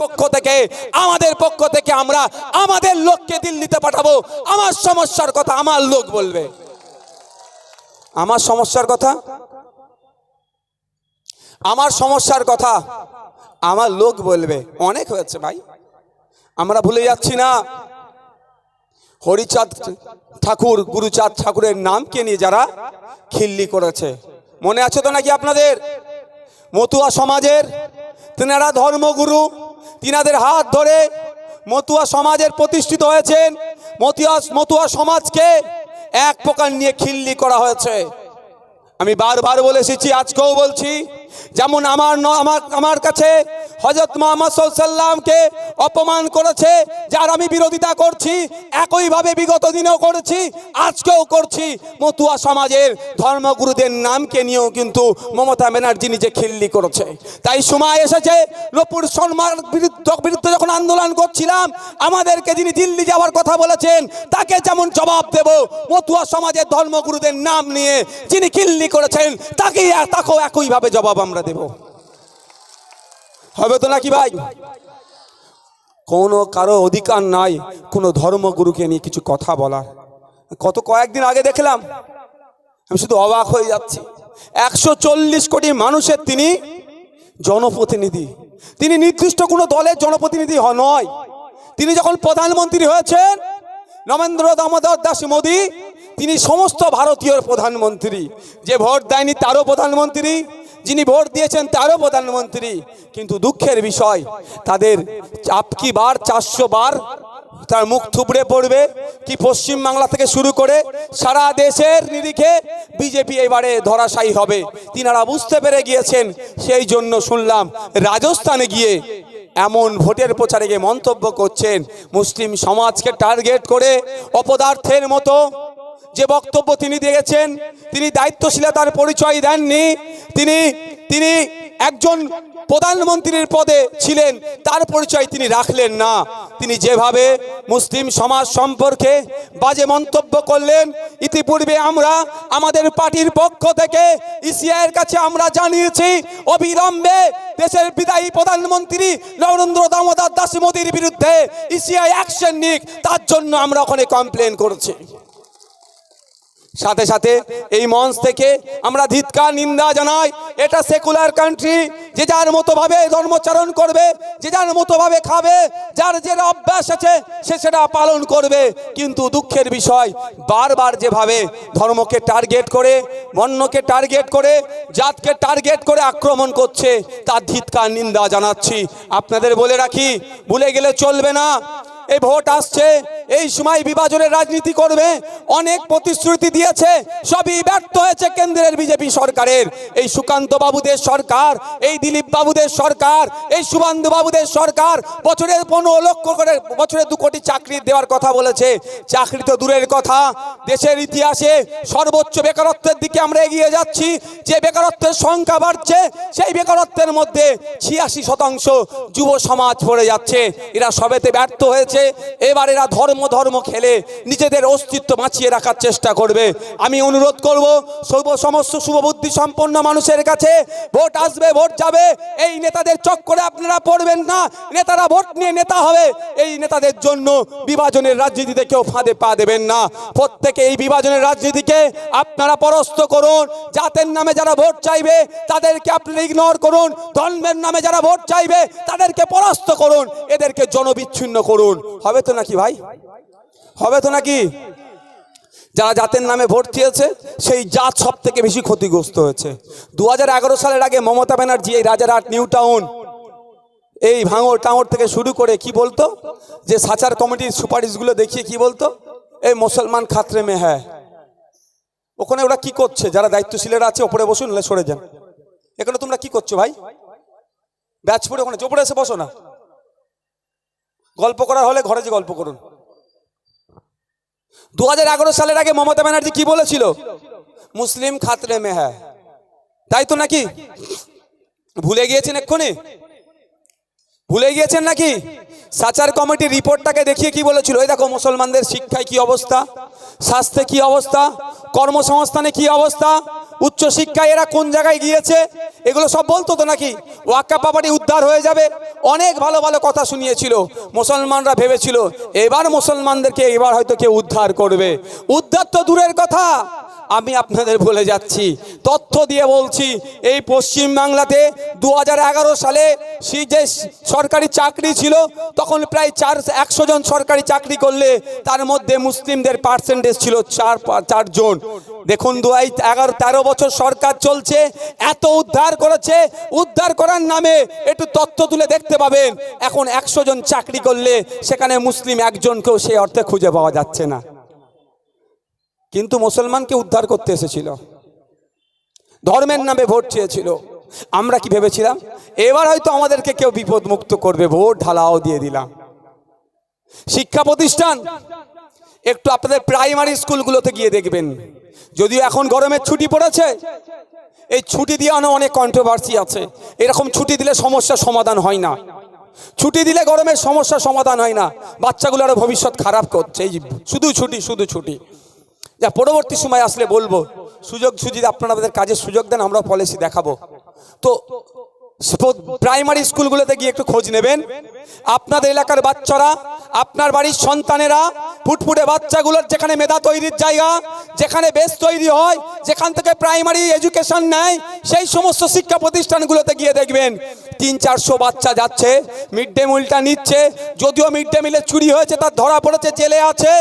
পক্ষ থেকে, আমাদের পক্ষ থেকে আমরা আমাদের লোককে দিল্লিতে পাঠাবো। আমার সমস্যার কথা আমার লোক বলবে। আমার সমস্যার কথা? আমার সমস্যার কথা আমার লোক বলবে। অনেক হয়েছে ভাই। আমরা ভুলে যাচ্ছি না। হরিচাঁদ ঠাকুর, গুরুচাঁদ ঠাকুরের নামকে নিয়ে যারা খিল্লি করেছে। মনে আছে তো নাকি আপনাদের? মতুয়া সমাজের? তেনারা ধর্মগুরু। তিনাদের হাত ধরে মতুয়া সমাজের প্রতিষ্ঠিত হয়েছেন। মতুয়া মতুয়া সমাজকে এক প্রকার নিয়ে খিল্লি করা হয়েছে। আমি বারবার বলে এসেছি, আজকেও বলছি যেমন আমার আমার আমার কাছে হজরত মোহাম্মদ সাল্লামকে অপমান করেছে যার আমি বিরোধিতা করছি, একইভাবে বিগত দিনেও করেছি, আজকেও করছি। মতুয়া সমাজের ধর্মগুরুদের নামকে নিয়েও কিন্তু মমতা ব্যানার্জি নিজে খিল্লি করেছে। তাই সময় এসেছে, নপুর বিরুদ্ধে বিরুদ্ধে যখন আন্দোলন করছিলাম, আমাদেরকে যিনি দিল্লি যাওয়ার কথা বলেছেন, তাকে যেমন জবাব দেব, মতুয়া সমাজের ধর্মগুরুদের নাম নিয়ে যিনি খিল্লি করেছেন, তাকেই তাকেও একইভাবে জবাব আমরা দেব। হবে তো নাকি ভাই? কোনো কারও অধিকার নাই, কোনো ধর্মগুরুকে নিয়ে কিছু কথা বলার। কত কয়েকদিন আগে দেখলাম, আমি শুধু অবাক হয়ে যাচ্ছি। একশো চল্লিশ কোটি মানুষের তিনি জনপ্রতিনিধি। তিনি নির্দিষ্ট কোনো দলের জনপ্রতিনিধি নয়। তিনি যখন প্রধানমন্ত্রী হয়েছেন নরেন্দ্র দামোদর দাস মোদী, তিনি সমস্ত ভারতীয় প্রধানমন্ত্রী। যে ভোট দেয়নি তারও প্রধানমন্ত্রী। যিনি ভোট দিয়েছেন তারও প্রধানমন্ত্রী। কিন্তু দুঃখের বিষয়, তাদের আপকি বার, চারশো বার তার মুখ থুবড়ে পড়বে? কি পশ্চিম বাংলা থেকে শুরু করে সারা দেশের নিরিখে বিজেপি এবারে ধরাশায়ী হবে? তিনারা বুঝতে পেরে গিয়েছেন, সেই জন্য শুনলাম রাজস্থানে গিয়ে এমন ভোটের প্রচারে গিয়ে মন্তব্য করছেন। মুসলিম সমাজকে টার্গেট করে অপদার্থের মতো যে বক্তব্য তিনি দিয়েছেন, তিনি দায়িত্বশীলতার পরিচয় দেননি, তিনি তিনি একজন প্রধানমন্ত্রীর পদে ছিলেন, তার পরিচয় তিনি রাখলেন না। তিনি যেভাবে মুসলিম সমাজ সম্পর্কে বাজে মন্তব্য করলেন, ইতিপূর্বে আমরা আমাদের পার্টির পক্ষ থেকে ইসিআইয়ের কাছে আমরা জানিয়েছি, অবিলম্বে দেশের বিদায়ী প্রধানমন্ত্রী নরেন্দ্র দামোদর দাস মোদীর বিরুদ্ধে ইসিআই অ্যাকশন নিক, তার জন্য আমরা ওখানে কমপ্লেন করেছি। সাথে সাথে এই মঞ্চ থেকে আমরা ধিৎকার, নিন্দা জানাই। এটা সেকুলার কান্ট্রি যে যার মতো ভাবে ধর্মচারণ করবে, যে যার মতো ভাবে খাবে, যার যে অভ্যাস আছে, সে সেটা পালন করবে। কিন্তু দুঃখের বিষয়, বারবার যেভাবে ধর্মকে টার্গেট করে বর্ণকে টার্গেট করে, জাতকে টার্গেট করে আক্রমণ করছে, তার ধিৎকার, নিন্দা জানাচ্ছি। আপনাদের বলে রাখি, ভুলে গেলে চলবে না। এই ভোট আসছে, এই সময় বিভাজনের রাজনীতি করবে, অনেক প্রতিশ্রুতি দিয়েছে, সবই ব্যর্থ হয়েছে কেন্দ্রের বিজেপি সরকারের। এই সুকান্ত বাবুদের সরকার, এই দিলীপ বাবুদের সরকার, এই সুবান্ধু বাবুদের সরকার বছরের পনেরো লক্ষ করে, বছরে দু কোটি চাকরি দেওয়ার কথা বলেছে। চাকরি তো দূরের কথা, দেশের ইতিহাসে সর্বোচ্চ বেকারত্বের দিকে আমরা এগিয়ে যাচ্ছি। যে বেকারত্বের সংখ্যা বাড়ছে, সেই বেকারত্বের মধ্যে ছিয়াশি শতাংশ যুব সমাজ পড়ে যাচ্ছে। এরা সবেতে ব্যর্থ হয়েছে এবার এরা ধর্ম ধর্ম খেলে নিজেদের অস্তিত্ব বাঁচিয়ে রাখার চেষ্টা করবে। আমি অনুরোধ করব সর্ব সমস্ত শুভবুদ্ধি সম্পন্ন মানুষের কাছে ভোট আসবে, ভোট যাবে। এই নেতাদের চক্করে আপনারা পড়বেন না, নেতারা ভোট নিয়ে নেতা হবে। এই নেতাদের জন্য বিভাজনের রাজনীতিতে কেউ ফাঁদে পা দেবেন না। প্রত্যেকে এই বিভাজনের রাজনীতিকে আপনারা পরস্ত করুন। জাতের নামে যারা ভোট চাইবে, তাদেরকে আপনারা ইগনোর করুন। ধর্মের নামে যারা ভোট চাইবে, তাদেরকে পরাস্ত করুন। এদেরকে জনবিচ্ছিন্ন করুন। হবে তো নাকি ভাই? হবে তো নাকি? যারা জাতের নামে ভোট দিয়েছে, সেই জাত সব থেকে বেশি ক্ষতিগ্রস্ত হয়েছে। দু হাজার এগারো সালের আগে মমতা ব্যানার্জি এই রাজারহাট নিউ টাউন, এই ভাঙর টাঙর থেকে শুরু করে কি বলতো? যে সাচার কমিটির সুপারিশগুলো দেখিয়ে কি বলতো? এই মুসলমান খাতরে মে হ্যাঁ ওখানে ওরা কি করছে? যারা দায়িত্বশীলেরা আছে, ওপরে বসুন সরে যান। এখানে তোমরা কি করছ ভাই? ব্যাচ পড়ে ওখানে চোপড়ে এসে বসো না। গল্প করার হলে ঘরে যে গল্প করুন। দু হাজার এগারো সালের আগে মমতা ব্যানার্জি কি বলেছিল? মুসলিম খাতরে মে হ্যাঁ তাই তো নাকি? ভুলে গিয়েছেন এক্ষুনি? ভুলে গিয়েছেন নাকি? সাচার কমিটির রিপোর্টটাকে দেখিয়ে কি বলেছিল? এই দেখো, মুসলমানদের শিক্ষায় কি অবস্থা? স্বাস্থ্যে কি অবস্থা? কর্মসংস্থানে কি অবস্থা? উচ্চশিক্ষায় এরা কোন জায়গায় গিয়েছে? এগুলো সব বলতো তো নাকি? ওয়াক্কা পাপাটি উদ্ধার হয়ে যাবে। অনেক ভালো ভালো কথা শুনিয়েছিল। মুসলমানরা ভেবেছিল, এবার মুসলমানদেরকে এবার হয়তো কেউ উদ্ধার করবে। উদ্ধার তো দূরের কথা। আমি আপনাদের বলে যাচ্ছি। তথ্য দিয়ে বলছি, এই পশ্চিম বাংলাতে দু সালে সেই যে সরকারি চাকরি ছিল, তখন প্রায় চার, একশো জন সরকারি চাকরি করলে তার মধ্যে মুসলিমদের পার্সেন্টেজ ছিল চার চারজন দেখুন দু এগারো, তেরো বছর সরকার চলছে, এত উদ্ধার করেছে, উদ্ধার করার নামে একটু তথ্য তুলে দেখতে পাবেন। এখন একশো জন চাকরি করলে সেখানে মুসলিম একজনকেও সেই অর্থে খুঁজে পাওয়া যাচ্ছে না। কিন্তু মুসলমানকে উদ্ধার করতে এসেছিল। ধর্মের নামে ভোট চেয়েছিল। আমরা কি ভেবেছিলাম? এবার হয়তো আমাদেরকে কেউ বিপদ মুক্ত করবে, ভোট ঢালাও দিয়ে দিলাম। শিক্ষা প্রতিষ্ঠান, একটু আপনাদের প্রাইমারি স্কুলগুলোতে গিয়ে দেখবেন। যদিও এখন গরমের ছুটি পড়েছে, এই ছুটি দিয়ে অনেক কন্ট্রোভার্সি আছে। এরকম ছুটি দিলে সমস্যার সমাধান হয় না। ছুটি দিলে গরমের সমস্যার সমাধান হয় না। বাচ্চাগুলো বাচ্চাগুলোর ভবিষ্যৎ খারাপ করছে। এই শুধু ছুটি শুধু ছুটি। যা পরবর্তী সময় আসলে বলব। সুযোগ সুযোগ আপনারা আমাদের কাজের সুযোগ দেন আমরা পলিসি দেখাবো। তো প্রাইমারি স্কুলগুলোতে গিয়ে একটু খোঁজ নেবেন। আপনাদের এলাকার বাচ্চারা, আপনার বাড়ির সন্তানেরা, ফুটফুটে বাচ্চাগুলোর যেখানে মেধা তৈরির জায়গা, যেখানে বেশ তৈরি হয়, যেখান থেকে প্রাইমারি এডুকেশন নেয়, সেই সমস্ত শিক্ষা প্রতিষ্ঠানগুলোতে গিয়ে দেখবেন। তিন, চারশো বাচ্চা যাচ্ছে, মিড ডে মিলটা নিচ্ছে, যদিও মিড ডে মিলে চুরি হয়েছে, তার ধরা পড়েছে, জেলে আছে,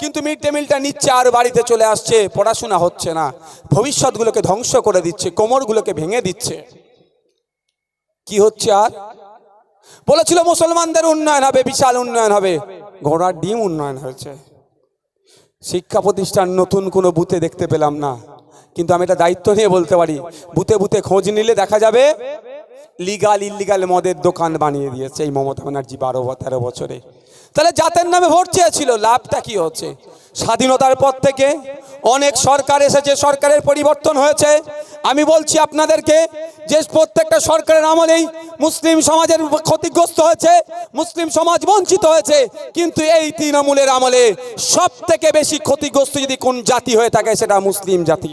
কিন্তু মিড ডে মিলটা নিচ্ছে, আর বাড়িতে চলে আসছে, পড়াশোনা হচ্ছে না। ভবিষ্যৎগুলোকে ধ্বংস করে দিচ্ছে, কোমরগুলোকে ভেঙে দিচ্ছে। কি হচ্ছে আর? বলেছিল মুসলমানদের উন্নয়ন হবে, বিশাল উন্নয়ন হবে। ঘোড়ার ডিম উন্নয়ন হয়েছে। শিক্ষা প্রতিষ্ঠান নতুন কোনো বুথে দেখতে পেলাম না। কিন্তু আমি এটা দায়িত্ব নিয়ে বলতে পারি। বুথে বুথে খোঁজ নিলে দেখা যাবে, লিগাল ইলিগাল মদের দোকান বানিয়ে দিয়েছে এই মমতা ব্যানার্জি বারো তেরো বছরে। তাহলে জাতের নামে ভোট চেয়েছিল, লাভটা কি হচ্ছে? স্বাধীনতার পর থেকে অনেক সরকার এসেছে, সরকারের পরিবর্তন হয়েছে। আমি বলছি আপনাদেরকে যে প্রত্যেকটা সরকারের আমলেই মুসলিম সমাজের ক্ষতিগ্রস্ত হয়েছে, মুসলিম সমাজ বঞ্চিত হয়েছে, কিন্তু এই তৃণমূলের আমলে সব থেকে বেশি ক্ষতিগ্রস্ত যদি কোন জাতি হয়ে থাকে সেটা মুসলিম জাতি।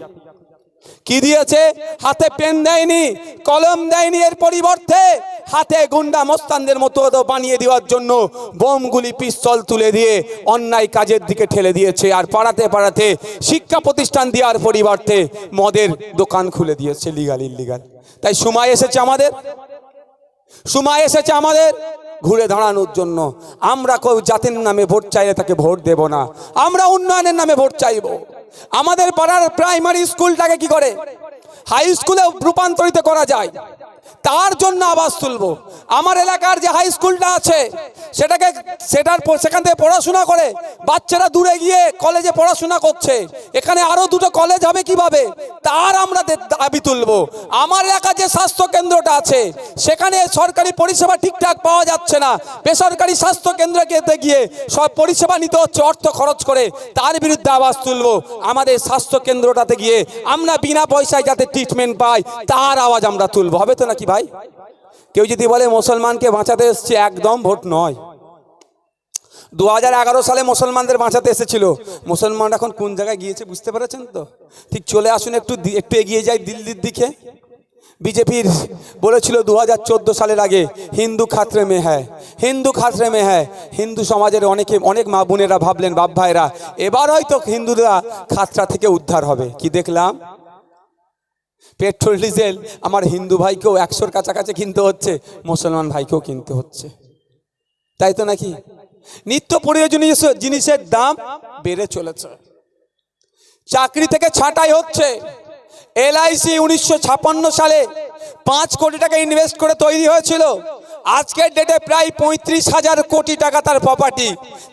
কি দিয়েছে? হাতে পেন দেয়নি, কলম দেয়নি এর পরিবর্তে। হাতে গুন্ডা মস্তানদের মতো বানিয়ে দেওয়ার জন্য বোমগুলি পিস্তল তুলে দিয়ে অন্যায় কাজের দিকে ঠেলে দিয়েছে। আর পাড়াতে পাড়াতে শিক্ষা প্রতিষ্ঠান দেওয়ার পরিবর্তে মদের দোকান খুলে দিয়েছে লিগাল ইলিগাল তাই সময় এসেছে আমাদের। সময় এসেছে আমাদের ঘুরে দাঁড়ানোর জন্য। আমরা কেউ জাতির নামে ভোট চাইলে তাকে ভোট দেব না। আমরা উন্নয়নের নামে ভোট চাইব। আমাদের পাড়ার প্রাইমারি স্কুলটাকে কি করে? হাই স্কুলে রূপান্তরিত করা যায়। তার জন্য আওয়াজ তুলবো। আমার এলাকার যে হাই স্কুলটা আছে, সেটাকে সেটার সেখান থেকে পড়াশোনা করে বাচ্চারা দূরে গিয়ে কলেজে পড়াশোনা করছে। এখানে আরও দুটো কলেজ হবে কীভাবে? তার আমরা দাবি তুলবো। আমার এলাকার যে স্বাস্থ্য কেন্দ্রটা আছে, সেখানে সরকারি পরিষেবা ঠিকঠাক পাওয়া যাচ্ছে না। বেসরকারি স্বাস্থ্য কেন্দ্রকে গিয়ে সব পরিষেবা নিতে হচ্ছে, অর্থ খরচ করে। তার বিরুদ্ধে আওয়াজ তুলব। আমাদের স্বাস্থ্য কেন্দ্রটাতে গিয়ে আমরা বিনা পয়সায় যাতে ট্রিটমেন্ট পাই, তার আওয়াজ আমরা তুলবো। হবে তো নাকি ভাই? কেউ যদি বলে মুসলমানকে বাঁচাতে এসছে, একদম ভোট নয়। দু সালে মুসলমানদের বাঁচাতে এসেছিল। মুসলমান এখন কোন জায়গায় গিয়েছে বুঝতে পেরেছেন তো? ঠিক চলে আসুন একটু একটু এগিয়ে যাই দিল্লির দিকে। বিজেপির বলেছিল দু হাজার চোদ্দ সালের আগে হিন্দু খাতরে মে হ্যায়। হিন্দু খাতরে মে হ্যায়। হিন্দু সমাজের অনেকে, অনেক মা বোনেরা ভাবলেন, বাপ ভাইরা, এবার হয়তো হিন্দুরা খাতরা থেকে উদ্ধার হবে। কি দেখলাম? পেট্রোল, ডিজেল, আমার হিন্দু ভাইকেও একশোর কাছাকাছি কিনতে হচ্ছে, মুসলমান ভাইকেও কিনতে হচ্ছে। তাই তো নাকি? নিত্য প্রয়োজনীয় জিনিসের দাম বেড়ে চলেছে। চাকরি থেকে ছাঁটাই হচ্ছে। এলআইসি উনিশশো ছাপ্পান্ন সালে পাঁচ কোটি টাকা ইনভেস্ট করে তৈরি হয়েছিল। আজকের ডেটে প্রায় পঁয়ত্রিশ হাজার কোটি টাকা তার প্রপার্টি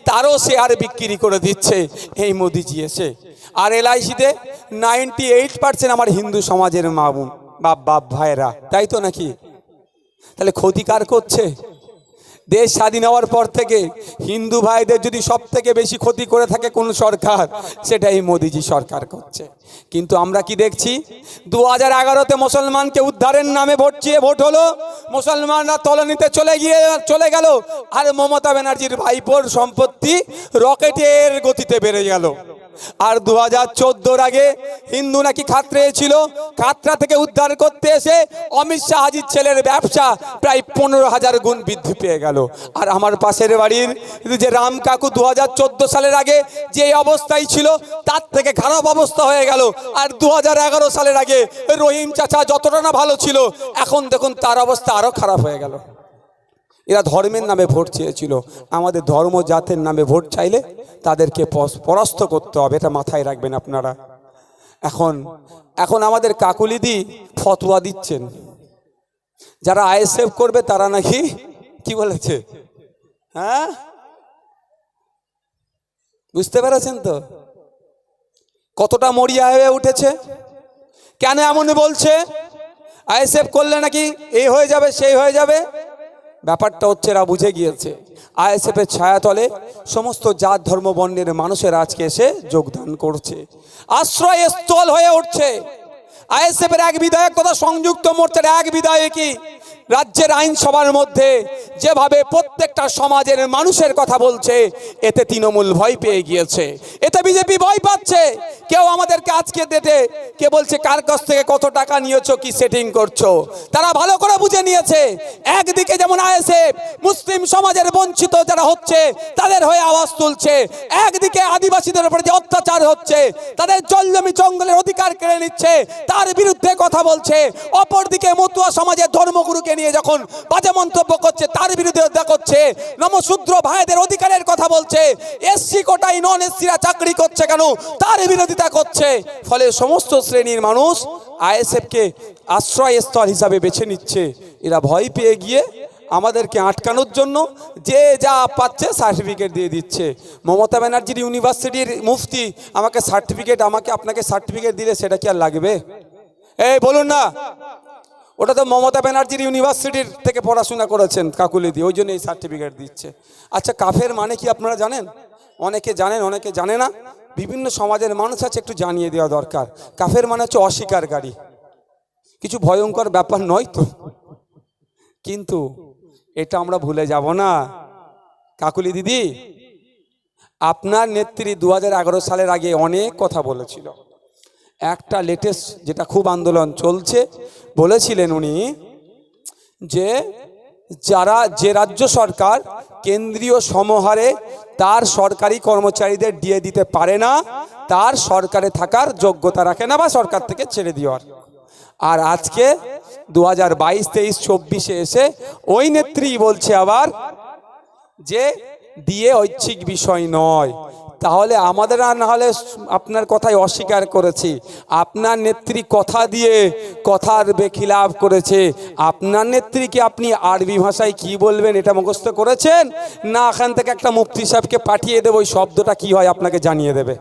তারও শেয়ার বিক্রি করে দিচ্ছে, এই মোদিজি এসে। আর এলআইসিতে নাইনটি এইট পার্সেন্ট আমার হিন্দু সমাজের মা বাপ বাপ, ভাইয়েরা। তাই তো নাকি? তাহলে ক্ষতিকার করছে? দেশ স্বাধীন হওয়ার পর থেকে হিন্দু ভাইদের যদি সব থেকে বেশি ক্ষতি করে থাকে কোন সরকার সেটা এই মোদিজি সরকার করছে। কিন্তু আমরা কি দেখছি? দু হাজার এগারোতে মুসলমানকে উদ্ধারের নামে ভোট চেয়ে ভোট হলো, মুসলমানরা তলনিতে চলে গিয়ে, চলে গেল, আর মমতা ব্যানার্জির ভাইপোর সম্পত্তি রকেটের গতিতে বেড়ে গেল। আর দু হাজার চোদ্দোর আগে হিন্দু নাকি খাত্রে ছিল খাতরা থেকে উদ্ধার করতে এসে অমিত শাহ হাজির ছেলের ব্যবসা প্রায় পনেরো হাজার গুণ বৃদ্ধি পেয়ে গেল। আর আমার পাশের বাড়ির যে রাম কাকু দু হাজার চোদ্দ সালের আগে যে অবস্থায় ছিল, তার থেকে খারাপ অবস্থা হয়ে গেল। আর দু সালের আগে রহিম চাচা যতটা না ভালো ছিল, এখন দেখুন তার অবস্থা আরও খারাপ হয়ে গেল। এরা ধর্মের নামে ভোট চেয়েছিল। আমাদের ধর্ম জাতের নামে ভোট চাইলে তাদেরকে পরাস্ত করতে হবে, এটা মাথায় রাখবেন আপনারা। এখন এখন আমাদের কাকুলিদি ফতোয়া দিচ্ছেন। যারা আইএসএফ করবে তারা নাকি কি বলেছে? হ্যাঁ? বুঝতে পেরেছেন তো? কতটা মরিয়া হয়ে উঠেছে? কেন এমন বলছে? আইএসএফ করলে নাকি এই হয়ে যাবে, সেই হয়ে যাবে? ব্যাপারটা হচ্ছে এরা বুঝে গিয়েছে। আইএসএফের ছায়াতলে সমস্ত জাত, ধর্ম, বর্ণের মানুষের আজকে এসে যোগদান করছে। আশ্রয়স্থল হয়ে উঠছে। আইএসএফের এক বিধায়ক কথা সংযুক্ত মোর্চার এক বিধায়কই রাজ্যের আইনসভার মধ্যে যেভাবে প্রত্যেকটা সমাজের মানুষের কথা বলছে, এতে তৃণমূল ভয় পেয়ে গিয়েছে। এতে বিজেপি ভয় পাচ্ছে। কেউ আমাদেরকে আজকে ডেটে কে বলছে কার কাছ থেকে কত টাকা নিয়েছো, কি সেটিং করছ। তারা ভালো করে বুঝে নিয়েছে। একদিকে যেমন আইএসএফ, মুসলিম সমাজের বঞ্চিত যারা হচ্ছে, তাদের হয়ে আওয়াজ তুলছে। একদিকে আদিবাসীদের উপরে যে অত্যাচার হচ্ছে, তাদের জলজমি জঙ্গলের অধিকার কেড়ে নিচ্ছে, তার বিরুদ্ধে কথা বলছে। অপরদিকে মতুয়া সমাজের ধর্মগুরুকে নিয়ে যখন বাজে মন্তব্য করছে, তার বিরুদ্ধে করছে, নমশূদ্র ভাইদের অধিকারের কথা বলছে, এসসি কোটাই নন এসসিরা চাকরি করছে কেন, তার বিরোধিতা করছে। ফলে সমস্ত শ্রেণির মানুষ আইএসএফকে আশ্রয়স্থল হিসাবে বেছে নিচ্ছে। এরা ভয় পেয়ে গিয়ে আমাদেরকে আটকানোর জন্য যে যা পাচ্ছে সার্টিফিকেট দিয়ে দিচ্ছে। মমতা ব্যানার্জির ইউনিভার্সিটির মুফতি আমাকে সার্টিফিকেট, আমাকে আপনাকে সার্টিফিকেট দিলে সেটা কি আর লাগবে? এই, বলুন না। ওটা তো মমতা ব্যানার্জির ইউনিভার্সিটির থেকে পড়াশোনা করেছেন কাকুলিদি ওই জন্য এই সার্টিফিকেট দিচ্ছে। আচ্ছা কাফের মানে কি আপনারা জানেন? অনেকে জানেন, অনেকে জানে না। বিভিন্ন সমাজের মানুষ আছে, একটু জানিয়ে দেওয়া দরকার। কাফের মানে হচ্ছে অস্বীকারী। কিছু ভয়ঙ্কর ব্যাপার নয় তো? কিন্তু এটা আমরা ভুলে যাব না। কাকুলি দিদি, আপনার নেত্রী দু হাজার এগারো সালের আগে অনেক কথা বলেছিল। একটা লেটেস্ট যেটা খুব আন্দোলন চলছে, বলেছিলেন উনি যে যারা, যে রাজ্য সরকার কেন্দ্রীয় সমহারে তার সরকারি কর্মচারীদের দিয়ে দিতে পারে না, তার সরকারে থাকার যোগ্যতা রাখে না বা সরকার থেকে ছেড়ে দেওয়ার। আর আজকে দু হাজার বাইশ, তেইশ, চব্বিশে এসে ওই নেত্রী বলছে আবার যে দিয়ে ঐচ্ছিক বিষয় নয়। তাহলে আমাদের আর না হলে আপনার কথাই অস্বীকার করেছি। আপনার নেত্রী কথা দিয়ে কথার বেখিলাভ করেছে। আপনার নেত্রীকে আপনি আরবি ভাষায় কি বলবেন এটা মুখস্থ করেছেন? না, এখান থেকে একটা মুফতি সাহেবকে পাঠিয়ে দেবো, ওই শব্দটা কি হয় আপনাকে জানিয়ে দেবে।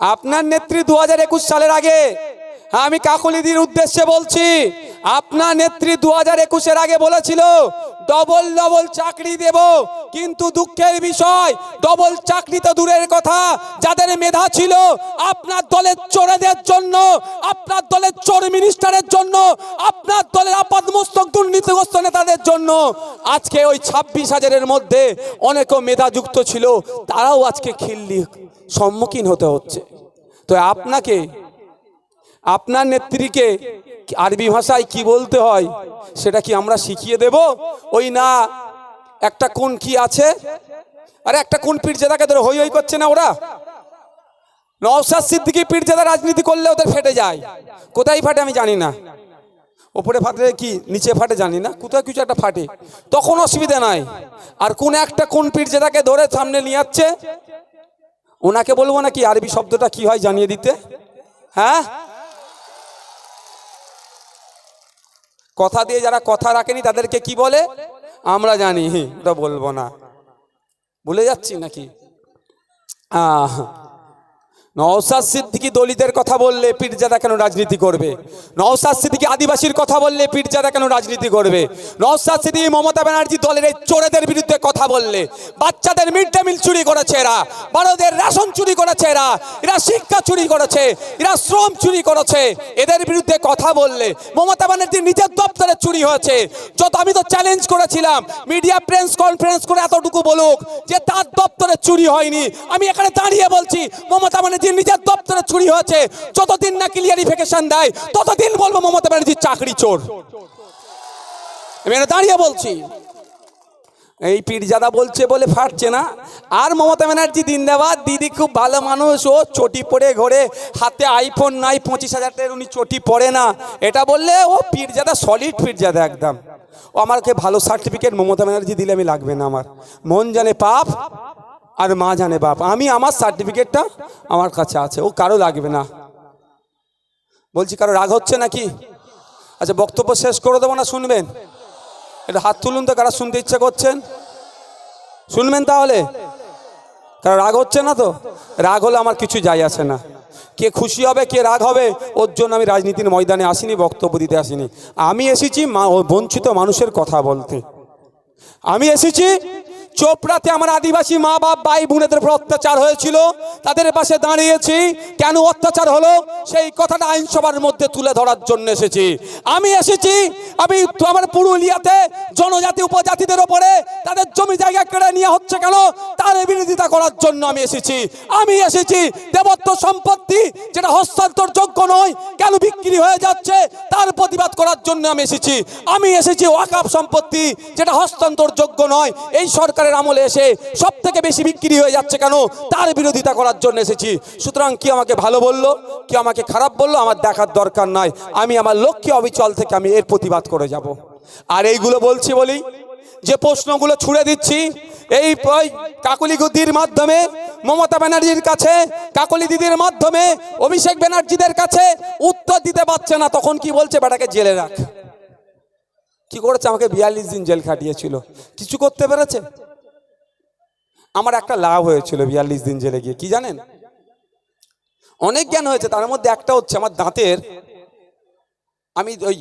আপনার নেত্রী দু হাজার একুশ সালের আগে আমি কাকুলিদির উদ্দেশ্যে বলছি, আপনার নেত্রী দু হাজার একুশের আগে বলেছিল, ডবল ডবল চাকরি দেব। কিন্তু দুঃখের বিষয়, ডবল চাকরি তো দূরের কথা। যাদের মেধা ছিল, আপনার দলের চোরেদের জন্য, আপনার দলের চোর মিনিস্টারের জন্য, আপনার দলের আপাতমস্তক দুর্নীতিগ্রস্ত নেতাদের জন্য। আজকে ওই ছাব্বিশ হাজারের মধ্যে অনেকও মেধাযুক্ত ছিল, তারাও আজকে খিল্লি সম্মুখীন হতে হচ্ছে। তো আপনাকে আপনার নেত্রীকে আরবি ভাষায় কি বলতে হয়, সেটা কি আমরা শিখিয়ে দেব? ওই না, একটা কোন কি আছে? আরে একটা কোন পীরজাদাকে ধরে হই হই করছে না ওরা? নওসাদ সিদ্দিকি পীরজাদা রাজনীতি করলে ওদের ফেটে যায়। কোথায় ফাটে আমি জানি না। ওপরে ফাটে কি, নিচে ফাটে জানি না। কোথাও কিছু একটা ফাটে। তখন অসুবিধা নাই। আর কোন একটা কোন পীরজাদাকে ধরে সামনে নিয়ে যাচ্ছে ওনাকে বলব নাকি আরবি শব্দটা কি হয় জানিয়ে দিতে? হ্যাঁ? কথা দিয়ে যারা কথা রাখেনি তাদেরকে কি বলে? আমরা জানি ওটা বলব না। ভুলে যাচ্ছি নাকি? আহ নওসাদ সিদ্দিকি দলিতের কথা বললে পীরজাদা কেন রাজনীতি করবে? নওসাদ সিদ্দিকি আদিবাসীর কথা বললে পীরজাদা কেন রাজনীতি করবে? নওসাদ সিদ্দিকি মমতা ব্যানার্জি দলের এই চোরেদের বিরুদ্ধে কথা বললে, বাচ্চাদের মিড ডে মিল চুরি করেছে এরা, বড়দের রেশন চুরি করেছে এরা এরা শিক্ষা চুরি করেছে, এরা শ্রম চুরি করেছে, এদের বিরুদ্ধে কথা বললে মমতা ব্যানার্জির নিজের দপ্তরে চুরি হয়েছে। যত আমি তো চ্যালেঞ্জ করেছিলাম মিডিয়া প্রেস কনফারেন্স করে এতটুকু বলুক যে তার দপ্তরে চুরি হয়নি। আমি এখানে দাঁড়িয়ে বলছি, মমতা ব্যানার্জির নিজের দপ্তরে চুরি হয়েছে, যতদিন না ক্লিয়ারিফিকেশন দেয়, ততদিন বলব মমতা ব্যানার্জির চাকরি চোর। আমি এখানে দাঁড়িয়ে বলছি, এই পীরজাদা বলছে বলে ফাটছে না। আর মমতা ব্যানার্জি দিন্দাবাদ দিদি খুব ভালো মানুষ, ও চটি পরে ঘরে, হাতে আইফোন নাই, পঁচিশ হাজার টাকার উনি চটি পরে না। এটা বললে, ও পীরজাদা সলিড পীরজাদা একদম। ও আমাকে ভালো সার্টিফিকেট মমতা ব্যানার্জি দিলে আমি লাগবে না আমার। মন জানে পাপ আর মা জানে বাপ। আমি আমার সার্টিফিকেটটা আমার কাছে আছে। ও কারও লাগবে না। বলছি, কারও রাগ হচ্ছে নাকি? আচ্ছা বক্তব্য শেষ করে দেবো না, শুনবেন? এটা হাত তুলুন তো, কারা শুনতে ইচ্ছা করছেন? শুনবেন তাহলে? কারণ রাগ হচ্ছে না তো? রাগ হলে আমার কিছু যায় আসে না। কে খুশি হবে, কে রাগ হবে, ওর জন্য আমি রাজনীতির ময়দানে আসিনি, বক্তব্য দিতে আসিনি। আমি এসেছি বঞ্চিত মানুষের কথা বলতে। আমি এসেছি চোপড়াতে আমার আদিবাসী মা বাপ, ভাই বোনেদের উপর অত্যাচার হয়েছিল, তাদের পাশে দাঁড়িয়েছি। কেন অত্যাচার হলো? সেই কথাটা আইনসভার মধ্যে তুলে ধরার জন্য এসেছি। আমি এসেছি, আমি আমার পুরুলিয়াতে জনজাতি, উপজাতিদের ওপরে তাদের জমি জায়গা কেড়ে নিয়ে হচ্ছে কেন? তার বিরোধিতা করার জন্য আমি এসেছি। আমি এসেছি, দেবত্ব সম্পত্তি যেটা হস্তান্তর যোগ্য নয়, কেন বিক্রি হয়ে যাচ্ছে, তার প্রতিবাদ করার জন্য আমি এসেছি। আমি এসেছি ওয়াকাপ সম্পত্তি যেটা হস্তান্তর যোগ্য নয়, এই সরকারের আমলে এসে সব থেকে বেশি বিক্রি হয়ে যাচ্ছে কেন? তার বিরোধিতা করার জন্য এসেছি। সুতরাং কি আমাকে ভালো বলল? কি আমাকে খারাপ বলল? আমার দেখার দরকার নাই। আমি আমার লক্ষ্যে অবিচল থেকে আমি এর প্রতিবাদ করে যাব। আর এইগুলো বলছি বলি, যে প্রশ্নগুলো ছুড়ে দিচ্ছি, এই ওই কাকলি গুদ্দির মাধ্যমে, মমতা ব্যানার্জির কাছে, কাকলি দিদির মাধ্যমে, অভিষেক ব্যানার্জিদের কাছে উত্তর দিতে পারছে না, তখন কি বলছে? বেটাকে জেলে রাখ। কি করেছে? আমাকে বিয়াল্লিশ দিন জেল খাটিয়েছিল। কিছু করতে পেরেছে? আমার একটা লাভ হয়েছিল বিয়াল্লিশ দিন জেলে গিয়ে, কি জানেন? অনেক জ্ঞান হয়েছে, তার মধ্যে একটা হচ্ছে আমার দাঁতের, আমি ওই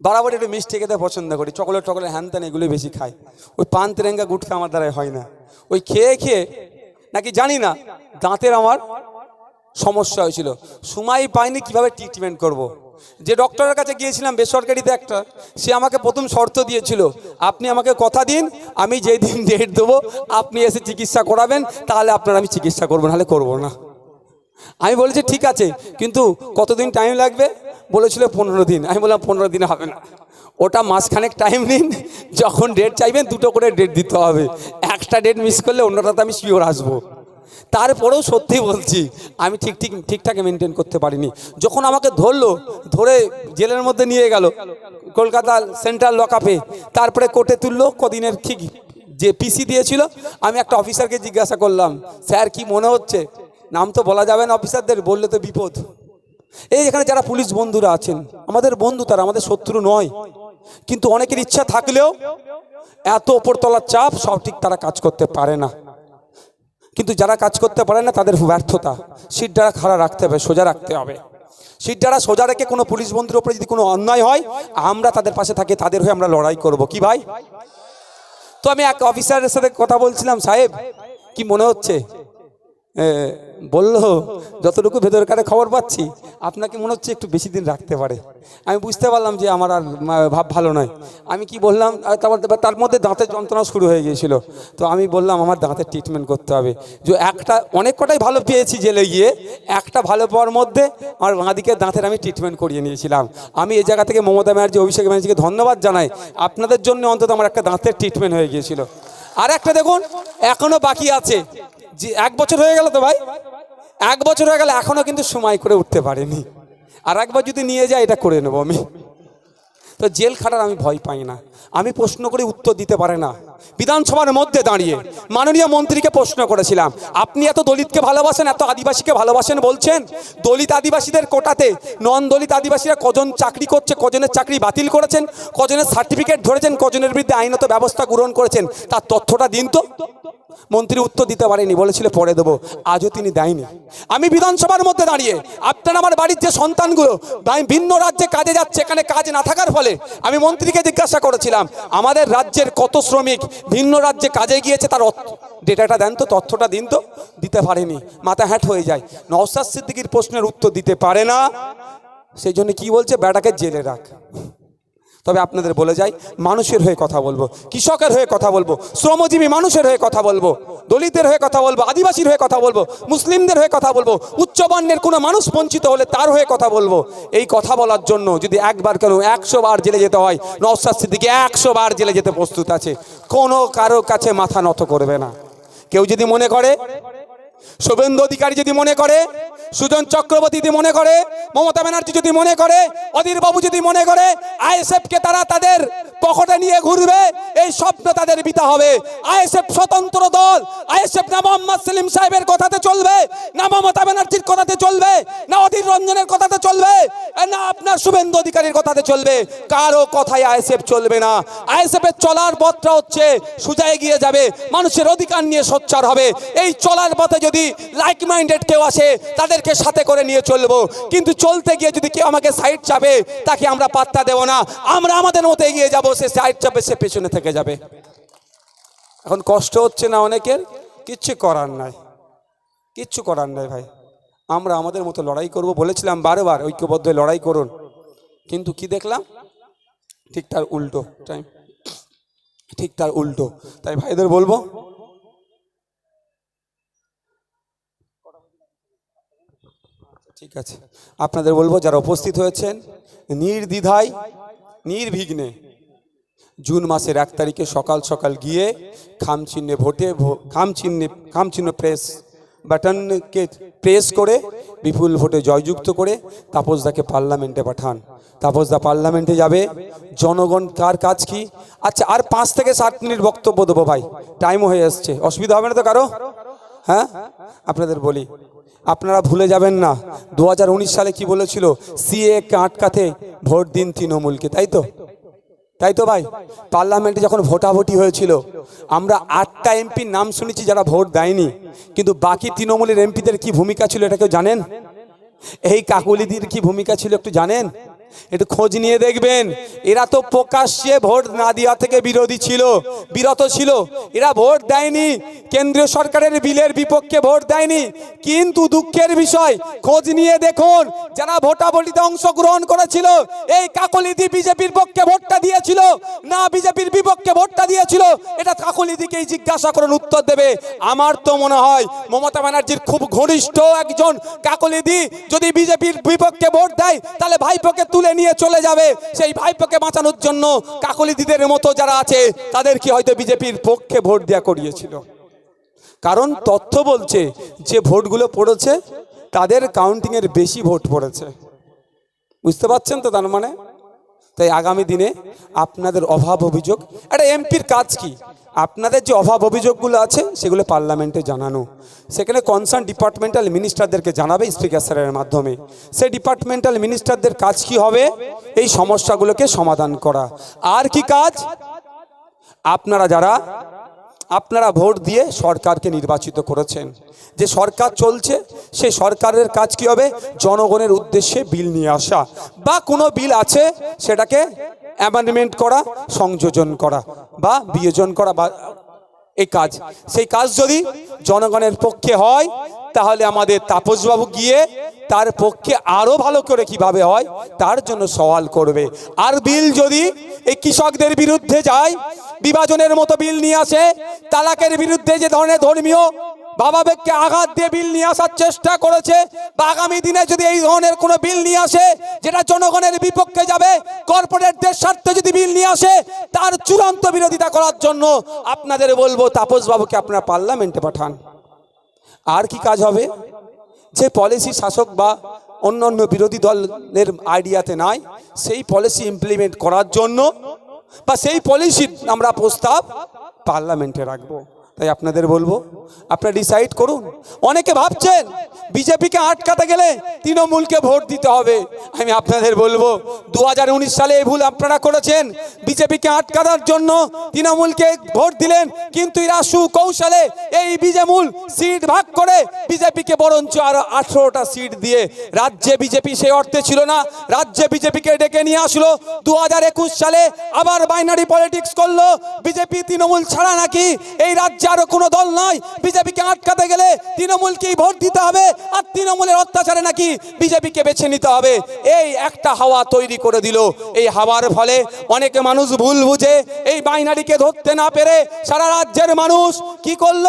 বরাবর একটু মিষ্টি খেতে পছন্দ করি, চকলেট টকলেট হ্যান ত্যান এগুলো বেশি খাই। ওই পান তেরেঙ্গা গুটখা আমার দ্বারাই হয় না। ওই খেয়ে খেয়ে, নাকি জানি না, দাঁতের আমার সমস্যা হয়েছিল। সময় পাইনি কীভাবে ট্রিটমেন্ট করব। যে ডক্টরের কাছে গিয়েছিলাম, বেসরকারিতে একটা, সে আমাকে প্রথম শর্ত দিয়েছিল, আপনি আমাকে কথা দিন, আমি যেই দিন ডেট দেবো, আপনি এসে চিকিৎসা করাবেন, তাহলে আপনার আমি চিকিৎসা করব, নাহলে করব না। আমি বলেছি, ঠিক আছে, কিন্তু কতদিন টাইম লাগবে? বলেছিল, পনেরো দিন। আমি বললাম, পনেরো দিন হবে না। ওটা মাসখানেক টাইম নিন, যখন ডেট চাইবেন, দুটো করে ডেট দিতে হবে। একটা ডেট মিস করলে অন্যটাতে আমি শিওর আসব। তারপরেও সত্যি বলছি, আমি ঠিক ঠিক ঠিকঠাক মেনটেন করতে পারিনি। যখন আমাকে ধরলো, ধরে জেলের মধ্যে নিয়ে গেল, কলকাতা সেন্ট্রাল লকআপে তারপরে কোর্টে তুললো, কদিনের ঠিক যে পিসি দিয়েছিল, আমি একটা অফিসারকে জিজ্ঞাসা করলাম, স্যার, কি মনে হচ্ছে? নাম তো বলা যাবে না অফিসারদের বললে তো বিপদ। এই এখানে যারা পুলিশ বন্ধুরা আছেন, আমাদের বন্ধু তারা, আমাদের শত্রু নয়। কিন্তু অনেকের ইচ্ছা থাকলেও, এত ওপরতলার চাপ, সব ঠিক তারা কাজ করতে পারে না। কিন্তু যারা কাজ করতে পারে না, তাদের ব্যর্থতা। সিট দ্বারা খাড়া রাখতে হবে, সোজা রাখতে হবে। সিট দ্বারা সোজা রেখে কোনো পুলিশ বন্ধুর ওপরে যদি কোনো অন্যায় হয়, আমরা তাদের পাশে থাকি, তাদের হয়ে আমরা লড়াই করব। কি ভাই? তো আমি এক অফিসারের সাথে কথা বলছিলাম, সাহেব, কি মনে হচ্ছে? বলল, যতটুকু ভেতরকারে খবর পাচ্ছি, আপনাকে মনে হচ্ছে একটু বেশি দিন রাখতে পারে। আমি বুঝতে পারলাম যে আমার আর ভাব ভালো নয়। আমি কি বললাম তারপর তার মধ্যে দাঁতের যন্ত্রণা শুরু হয়ে গিয়েছিল। তো আমি বললাম, আমার দাঁতের ট্রিটমেন্ট করতে হবে। যে একটা, অনেক কটাই ভালো পেয়েছি জেলে গিয়ে, একটা ভালো পাওয়ার মধ্যে আমার বাঁদিকে দাঁতের আমি ট্রিটমেন্ট করিয়ে নিয়েছিলাম। আমি এই জায়গা থেকে মমতা ব্যানার্জি, অভিষেক ব্যানার্জিকে ধন্যবাদ জানাই। আপনাদের জন্য অন্তত আমার একটা দাঁতের ট্রিটমেন্ট হয়ে গিয়েছিল। আর একটা দেখুন, এখনও বাকি আছে। যে এক বছর হয়ে গেল তো ভাই? এক বছর হয়ে গেলে, এখনও কিন্তু সময় করে উঠতে পারেনি। আর একবার যদি নিয়ে যায়, এটা করে নেব আমি। তো জেল খাটার আমি ভয় পাই না। আমি প্রশ্ন করে, উত্তর দিতে পারে না। বিধানসভার মধ্যে দাঁড়িয়ে মাননীয় মন্ত্রীকে প্রশ্ন করেছিলাম, আপনি এত দলিতকে ভালোবাসেন, এত আদিবাসীকে ভালোবাসেন বলছেন? দলিত আদিবাসীদের কোটাতে নন দলিত আদিবাসীরা কজন চাকরি করছে, কজনের চাকরি বাতিল করেছেন, কজনের সার্টিফিকেট ধরেছেন, কজনের বিরুদ্ধে আইনত ব্যবস্থা গ্রহণ করেছেন? তার তথ্যটা দিন তো। মন্ত্রী উত্তর দিতে পারেনি, বলেছিল, পরে দেবো। আজও তিনি দেয়নি। আমি বিধানসভার মধ্যে দাঁড়িয়ে, আপনার আমার বাড়ির যে সন্তানগুলো ভিন্ন রাজ্যে কাজে যাচ্ছে, এখানে কাজ না থাকার ফলে আমি মন্ত্রীকে জিজ্ঞাসা করেছিলাম, আমাদের রাজ্যের কত শ্রমিক ভিন্ন রাজ্যে কাজে গিয়েছে, তার ডেটাটা দেন তো, তথ্যটা দিন তো, দিতে পারেনি, মাথা হ্যাট হয়ে যায়। নওসাদ সিদ্দিকির প্রশ্নের উত্তর দিতে পারে না, সেই জন্য কি বলছে বেটাকে জেলে রাখ। তবে আপনাদের বলে যাই, মানুষের হয়ে কথা বলব, কৃষকের হয়ে কথা বলব, শ্রমজীবী মানুষের হয়ে কথা বলব, দলিতের হয়ে কথা বলব, আদিবাসীর হয়ে কথা বলব, মুসলিমদের হয়ে কথা বলব, উচ্চবর্ণের কোনো মানুষ বঞ্চিত হলে তার হয়ে কথা বলব। এই কথা বলার জন্য যদি একবার কেন একশো বার জেলে যেতে হয় নওসাদ সিদ্দিকি একশো বার জেলে যেতে প্রস্তুত আছে, কোনো কারও কাছে মাথা নত করবে না। কেউ যদি মনে করে শুভেন্দু অধিকারী যদি মনে করে, সুজন চক্রবর্তী যদি মনে করে, মমতা ব্যানার্জি যদি মনে করে, অধীর বাবু যদি মনে করে, আইএসএফ কে তারা তাদের পকেটে নিয়ে ঘুরবে, এই স্বপ্ন তাদের বিতা হবে। আইএসএফ স্বতন্ত্র দল, আইএসএফ না মোহাম্মদ সেলিম সাহেবের কথাতে চলবে, না মমতা ব্যানার্জির কথাতে চলবে, না অধীর রঞ্জনের কথাতে চলবে না আপনার শুভেন্দু অধিকারীর কথাতে চলবে। কারও কথায় আইএসএফ চলবে না। আইএসএফ এর চলার পথটা হচ্ছে, সুজায় গিয়ে যাবে, মানুষের অধিকার নিয়ে সোচ্চার হবে। এই চলার পথে যদি লাইক মাইন্ডেড কেউ আসে, তাদেরকে সাথে করে নিয়ে চলবো। কিন্তু চলতে গিয়ে যদি কেউ আমাকে সাইড চাপে, তাকে আমরা পাত্তা দেব না। আমরা আমাদের মতো এগিয়ে যাব, সে সাইড চাপে, সে পেছনে থেকে যাবে। এখন কষ্ট হচ্ছে না অনেকের? কিচ্ছু করার নাই। কিচ্ছু করার নাই ভাই। আমরা আমাদের মতো লড়াই করব বলেছিলাম বারবার, ঐক্যবদ্ধ লড়াই করুন। কিন্তু কি দেখলাম? ঠিক তার উল্টো টাইম ঠিক তার উল্টো। তাই ভাইদের বলব ঠিক আছে। আপনাদের বলব, যারা উপস্থিত হয়েছেন, নির্দ্বিধায়, নির্বিঘ্নে জুন মাসের এক তারিখে সকাল সকাল গিয়ে খাম চিহ্নে ভোটে ভো- খাম চিহ্নে খাম চিহ্ন প্রেস বাটনকে প্রেস করে বিপুল ভোটে জয়যুক্ত করে তাপসদাকে পার্লামেন্টে পাঠান। তাপসদা পার্লামেন্টে যাবে। জনগণ, কার কাজ কি? আচ্ছা আর পাঁচ থেকে সাত মিনিট বক্তব্য দেবো ভাই। টাইমও হয়ে আসছে অসুবিধা হবে না তো কারও? হ্যাঁ? আপনাদের বলি। আপনারা ভুলে যাবেন না। দু হাজার উনিশ সালে কি বলেছিল? সিএ কে আটকাতে ভোট দিন তৃণমূলকে। তাই তো? তাই তো ভাই? পার্লামেন্টে যখন ভোটাভুটি হয়েছিল, আমরা আটটা এমপির নাম শুনেছি যারা ভোট দেয়নি। কিন্তু বাকি তৃণমূলের এমপিদের কি ভূমিকা ছিল এটা কেউ জানেন? এই কাকুলিদির কি ভূমিকা ছিল একটু জানেন? একটু খোঁজ নিয়ে দেখবেন, এরা তো প্রকাশ্যে ভোট না দেওয়া থেকে বিরোধী ছিল, বিরত ছিল। এরা ভোট দেয়নি, কেন্দ্রীয় সরকারের বিলের বিপক্ষে ভোট দেয়নি। কিন্তু দুঃখের বিষয়, খোঁজ নিয়ে দেখুন, যারা ভোটাভুটিতে অংশগ্রহণ করেছিল, এই কাকলিদি বিজেপির পক্ষে ভোটটা দিয়েছিল, না বিজেপির বিপক্ষে ভোটটা দিয়েছিল, এটা কাকলিদিকেই জিজ্ঞাসা করুন, উত্তর দেবে। আমার তো মনে হয়, মমতা ব্যানার্জির খুব ঘনিষ্ঠ একজন কাকলিদি, যদি বিজেপির বিপক্ষে ভোট দেয়, তাহলে ভাইপোকে তুলে নিয়ে চলে যাবে। সেই ভাইপোকে বাঁচানোর জন্য কাকলিদিদের মতো যারা আছে, তাদের কি হয়তো বিজেপির পক্ষে ভোট দেওয়া করিয়েছিল? কারণ তথ্য বলছে, যে ভোটগুলো পড়েছে, তাদের কাউন্টিংয়ের বেশি ভোট পড়েছে। বুঝতে পারছেন তো তার মানে? তাই আগামী দিনে আপনাদের অভাব অভিযোগ। একটা এমপির কাজ কি? আপনাদের যে অভাব অভিযোগগুলো আছে, সেগুলো পার্লামেন্টে জানানো। সেখানে কনসার্ন ডিপার্টমেন্টাল মিনিস্টারদেরকে জানাবে স্পিকার স্যারের মাধ্যমে। সেই ডিপার্টমেন্টাল মিনিস্টারদের কাজ কি হবে? এই সমস্যাগুলোকে সমাধান করা। আর কি কাজ? আপনারা যারা আপনারা ভোট দিয়ে সরকারকে নির্বাচিত করেছেন। যে সরকার চলছে, সেই সরকারের কাজ কি হবে? জনগণের উদ্দেশ্যে বিল নিয়ে আসা বা কোনো বিল আছে, সেটাকে অ্যামেন্ডমেন্ট করা, সংযোজন করা বা বিয়োজন করা বা এই কাজ। সেই কাজ যদি জনগণের পক্ষে হয় তাহলে আমাদের তাপসবাবু গিয়ে তার পক্ষে আরও ভালো করে কীভাবে হয়, তার জন্য সওয়াল করবে। আর বিল যদি এই কৃষকদের বিরুদ্ধে যায়, বিভাজনের মতো বিল নিয়ে আসে, তালাকের বিরুদ্ধে যে ধরনের ধর্মীয় ভাবাবেগকে আঘাত দিয়ে বিল নিয়ে আসার চেষ্টা করেছে, বা আগামী দিনে যদি এই ধরনের কোনো বিল নিয়ে আসে, যেটা জনগণের বিপক্ষে যাবে, কর্পোরেটদের স্বার্থে যদি বিল নিয়ে আসে, তার চূড়ান্ত বিরোধিতা করার জন্য আপনাদের বলব তাপস বাবুকে আপনারা পার্লামেন্টে পাঠান। আর কি কাজ হবে? যে পলিসি শাসক বা অন্য অন্য বিরোধী দলের আইডিয়াতে নাই, সেই পলিসি ইমপ্লিমেন্ট করার জন্য বা সেই পলিসির আমরা প্রস্তাব পার্লামেন্টে রাখব। তাই আপনাদের বলব, আপনারা ডিসাইড করুন। অনেকে ভাবছেন বিজেপিকে আটকাতে গেলে তৃণমূলকে ভোট দিতে হবে। আমি আপনাদের বলব দু সালে এই ভুল আপনারা করেছেন। বিজেপিকে আটকানোর জন্য তৃণমূলকে ভোট দিলেন, কিন্তু এরা সুকৌশলে এই বিজেমূল সিট ভাগ করে বিজেপিকে বরঞ্চ আরও আঠেরোটা সিট দিয়ে রাজ্যে বিজেপি সেই অর্থে ছিল না। রাজ্যে বিজেপিকে ডেকে নিয়ে আসলো। দু হাজার একুশ সালে আবার বাইনারি পলিটিক্স করল। বিজেপি তৃণমূল ছাড়া নাকি এই রাজ্যে আরও কোনো দল নয় বিজেপিকে আটকাতে গেলে তৃণমূলকেই ভোট দিতে হবে, আর তৃণমূলের অত্যাচারে নাকি বিজেপিকে বেছে নিতে হবে। এই একটা হাওয়া তৈরি করে দিল। এই হাওয়ার ফলে অনেকে মানুষ ভুল বুঝে, এই বাইনারিকে ধরতে না পেরে সারা রাজ্যের মানুষ কি করল?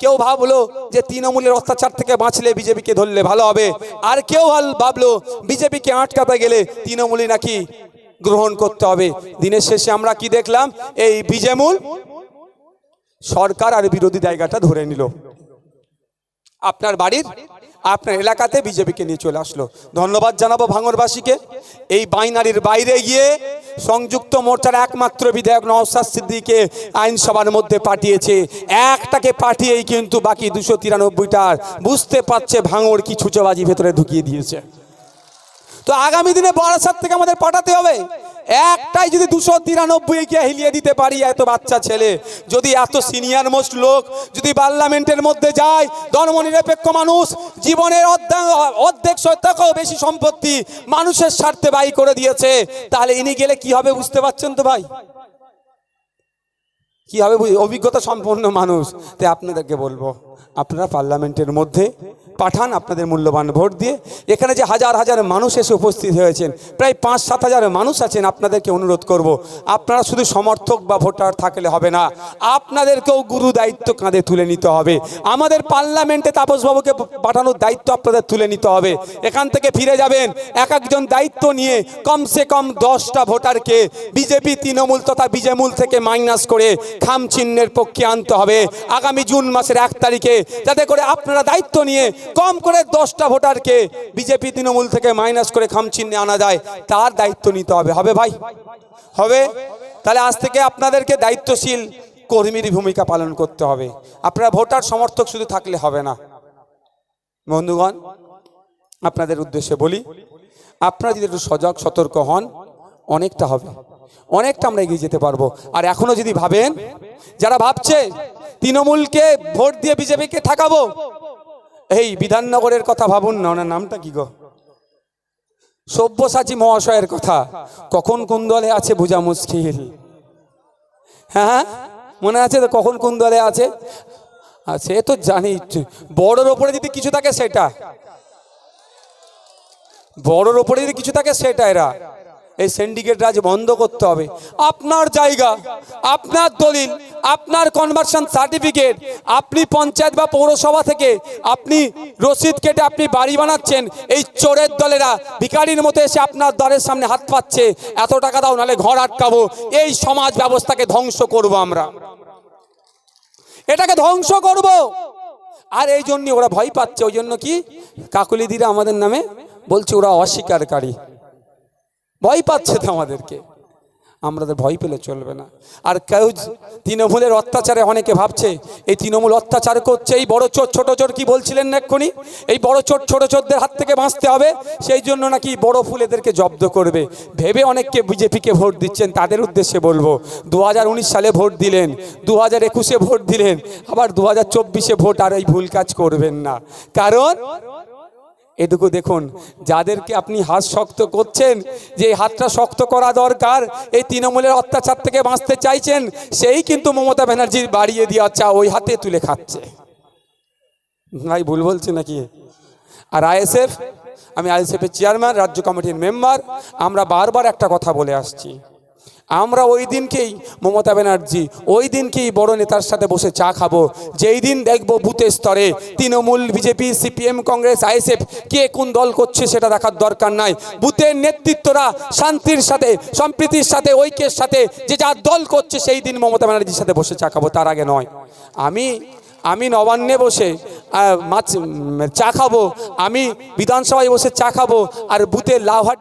কেউ ভাবলো যে তৃণমূলের অত্যাচার থেকে বাঁচলে বিজেপিকে ধরলে ভালো হবে। আর কেউ ভাবলো বিজেপিকে আটকাতে গেলে তৃণমূলই নাকি গ্রহণ করতে হবে। দিনের শেষে আমরা কি দেখলাম? এই বিজেমূল সরকার আর বিরোধী জায়গাটা ধরে নিল। আপনার বাড়ির, আপনার এলাকাতে বিজেপিকে নিয়ে চলে আসলো। ধন্যবাদ জানাব ভাঙরবাসীকে। এই বাইনারির বাইরে গিয়ে সংযুক্ত মোর্চার একমাত্র বিধায়ক নওসাদ সিদ্দিকে আইনসভার মধ্যে পাঠিয়েছে। একটাকে পাঠিয়েই কিন্তু বাকি দুশো তিরানব্বইটার বুঝতে পারছে ভাঙর কি ছুচোবাজি ভেতরে ঢুকিয়ে দিয়েছে। তো আগামী দিনে বারাসাত থেকে আমাদের পাঠাতে হবে। একটাই যদি দুশো তিরানব্বই কে হিলিয়ে দিতে পারি এত বাচ্চা ছেলে, যদি এত সিনিয়র মোস্ট লোক যদি পার্লামেন্টের মধ্যে যায়, ধর্মনিরপেক্ষ মানুষ, জীবনের অর্ধেক শতাংশেও বেশি সম্পত্তি মানুষের স্বার্থে ব্যয় করে দিয়েছে, তাহলে ইনি গেলে কি হবে বুঝতে পারছেন তো ভাই? কি হবে অভিজ্ঞতা সম্পন্ন মানুষ। তাই আপনাদেরকে বলব, আপনারা পার্লামেন্টের মধ্যে পাঠান আপনাদের মূল্যবান ভোট দিয়ে। এখানে যে হাজার হাজার মানুষ এসে উপস্থিত হয়েছেন, প্রায় পাঁচ সাত হাজার মানুষ আছেন, আপনাদেরকে অনুরোধ করব, আপনারা শুধু সমর্থক বা ভোটার থাকলে হবে না, আপনাদেরকেও গুরু দায়িত্ব কাঁধে তুলে নিতে হবে। আমাদের পার্লামেন্টে তাপসবাবুকে পাঠানোর দায়িত্ব আপনাদের তুলে নিতে হবে। এখান থেকে ফিরে যাবেন, এক একজন দায়িত্ব নিয়ে কমসে কম দশটা ভোটারকে বিজেপি, তৃণমূল তথা বিজেমূল থেকে মাইনাস করে খাম চিহ্নের পক্ষে আনতে হবে। আগামী জুন মাসের এক তারিখে, যাতে করে আপনারা দায়িত্ব নিয়ে কম করে দশটা ভোটারকে বিজেপি তৃণমূল থেকে মাইনাস করে খাম চিহ্নে আনা যায়, তার দায়িত্ব নিতে হবে। হবে ভাই? হবে? তাহলে আজ থেকে আপনাদেরকে দায়িত্বশীল কর্মীর ভূমিকা পালন করতে হবে। আপনারা ভোটার সমর্থক শুধু থাকলে হবে না। বন্ধুগণ, আপনাদের উদ্দেশ্যে বলি, আপনারা যদি একটু সজাগ, সতর্ক হন, অনেকটা হবে। অনেকটা আমরা এগিয়ে যেতে পারব। আর এখনও যদি ভাবেন, যারা ভাবছে তৃণমূলকে ভোট দিয়ে বিজেপিকে ঠাকাবো এই বিধাননগরের কথা ভাবুন না, ওনার নামটা কি গো? সব্যসাচী মহাশয়ের কথা। কখন কোন দলে আছে বোঝা মুশকিল? হ্যাঁ মনে আছে তো কখন কোন দলে আছে? সে তো জানি, বড়োর ওপরে যদি কিছু থাকে সেটা। বড়োর ওপরে যদি কিছু থাকে সেটা এরা। এই সিন্ডিকেট রাজ বন্ধ করতে হবে। আপনার জায়গা, আপনার দলিল, আপনার কনভার্সন সার্টিফিকেট আপনি পঞ্চায়েত বা পৌরসভা থেকে আপনি রসিদ কেটে আপনি বাড়ি বানাচ্ছেন, এই চোরের দলেরা ভিখারির মতো এসে আপনার দ্বারের সামনে হাত পাচ্ছে, এত টাকা দাও, নাহলে ঘর আটকাবো। এই সমাজ ব্যবস্থাকে ধ্বংস করব আমরা। এটাকে ধ্বংস করব। আর এই জন্য ওরা ভয় পাচ্ছে, ওই জন্য কি? কাকুলি কাকুলিদিরা আমাদের নামে বলছে, ওরা অস্বীকারী। ভয় পাচ্ছে তো আমাদেরকে। আমাদের ভয় পেলে চলবে না। আর কেউ তৃণমূলের অত্যাচারে অনেকে ভাবছে, এই তৃণমূল অত্যাচার করছে, এই বড় চোর, ছোট চোর কি বলছিলেন না এক্ষুনি? এই বড় চোর, ছোট চোরদের হাত থেকে বাঁচতে হবে, সেই জন্য নাকি বড় ফুল এদেরকে জব্দ করবে। ভেবে অনেককে বিজেপিকে ভোট দিচ্ছেন, তাদের উদ্দেশ্যে বলব দু হাজার উনিশ সালে ভোট দিলেন দু হাজার একুশে ভোট দিলেন, আবার দু হাজার চব্বিশে ভোট আর এই ভুল কাজ করবেন না। কারণ এটুকু দেখুন, যাদেরকে আপনি হাত শক্ত করছেন, যে হাতটা শক্ত করা দরকার, এই তৃণমূলের অত্যাচার থেকে বাঁচতে চাইছেন, সেই কিন্তু মমতা ব্যানার্জি বাড়িয়ে দেওয়া চা ওই হাতে তুলে খাচ্ছে। ভাই, ভুল বলছে নাকি? আর আইএসএফ, আমি আইএসএফের চেয়ারম্যান, রাজ্য কমিটির মেম্বার, আমরা বারবার একটা কথা বলে আসছি। আমরা ওই দিনকেই মমতা ব্যানার্জি, ওই দিনকেই বড় নেতার সাথে বসে চা খাব। যেই দিন দেখব বুথের স্তরে Trinamool, BJP, CPM, Congress, ISF, কে কোন দল করছে সেটা দেখার দরকার নাই। বুথের নেতৃত্বরা শান্তির সাথে, সম্প্রীতির সাথে, ঐক্যের সাথে, যে যার দল করছে সেই দিন মমতা ব্যানার্জির সাথে বসে চা খাব, তার আগে নয়। আমি আমি নবান্নে বসে মাছ, চা খাব, আমি বিধানসভায় বসে চা খাব, আর বুথে লাউহাট